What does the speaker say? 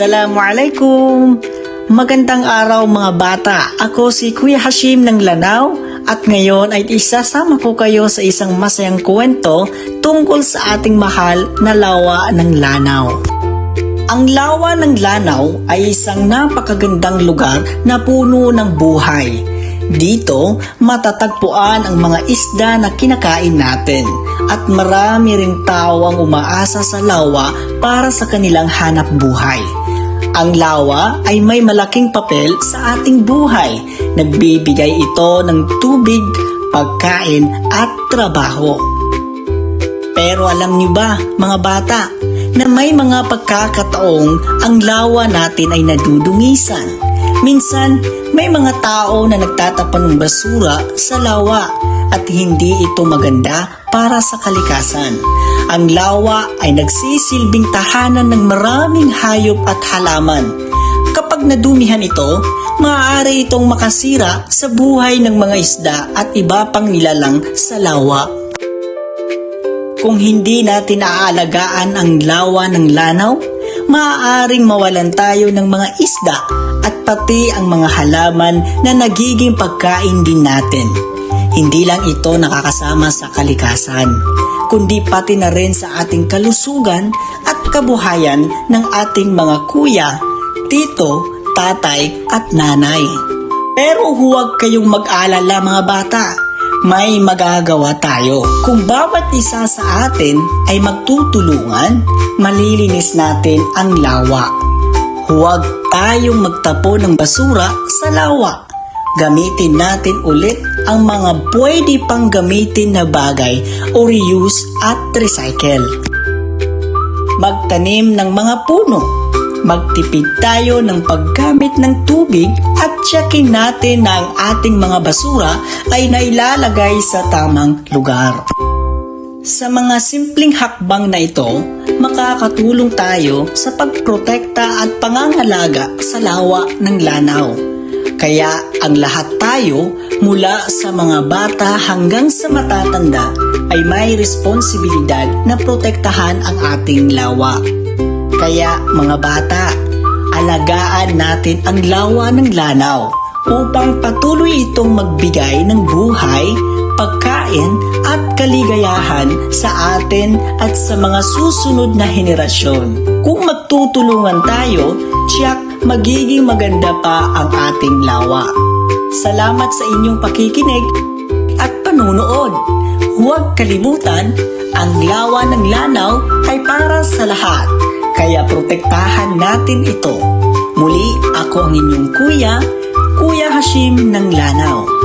Assalamualaikum! Magandang araw mga bata. Ako si Kuya Hashim ng Lanao at ngayon ay isasama ko kayo sa isang masayang kwento tungkol sa ating mahal na lawa ng Lanao. Ang lawa ng Lanao ay isang napakagandang lugar na puno ng buhay. Dito, matatagpuan ang mga isda na kinakain natin at marami ring tao ang umaasa sa lawa para sa kanilang hanap buhay. Ang lawa ay may malaking papel sa ating buhay. Nagbibigay ito ng tubig, pagkain at trabaho. Pero alam niyo ba, mga bata, na may mga pagkakataong ang lawa natin ay nadudungisan. Minsan, may mga tao na nagtatapan ng basura sa lawa at hindi ito maganda para sa kalikasan. Ang lawa ay nagsisilbing tahanan ng maraming hayop at halaman. Kapag nadumihan ito, maaari itong makasira sa buhay ng mga isda at iba pang nilalang sa lawa. Kung hindi natin aalagaan ang lawa ng lanaw, maaaring mawalan tayo ng mga isda at pati ang mga halaman na nagiging pagkain din natin. Hindi lang ito nakakasama sa kalikasan, kundi pati na rin sa ating kalusugan at kabuhayan ng ating mga kuya, tito, tatay at nanay. Pero huwag kayong mag-alala mga bata, may magagawa tayo. Kung bawat isa sa atin ay magtutulungan, malilinis natin ang lawa. Huwag tayong magtapo ng basura sa lawa. Gamitin natin ulit ang mga pwede pang gamitin na bagay o reuse at recycle. Magtanim ng mga puno. Magtipid tayo ng paggamit ng tubig at tsakin natin na ang ating mga basura ay nailalagay sa tamang lugar. Sa mga simpleng hakbang na ito, makakatulong tayo sa pagprotekta at pangangalaga sa lawa ng lanaw. Kaya ang lahat tayo mula sa mga bata hanggang sa matatanda ay may responsibilidad na protektahan ang ating lawa. Kaya mga bata, alagaan natin ang lawa ng lanaw upang patuloy itong magbigay ng buhay, pagkain at kaligayahan sa atin at sa mga susunod na henerasyon. Kung magtutulungan tayo, tiyak magiging maganda pa ang ating lawa. Salamat sa inyong pakikinig at panunood. Huwag kalimutan, ang lawa ng lanaw ay para sa lahat. Kaya protektahan natin ito. Muli, ako ang inyong kuya, Kuya Hashim ng Lanaw.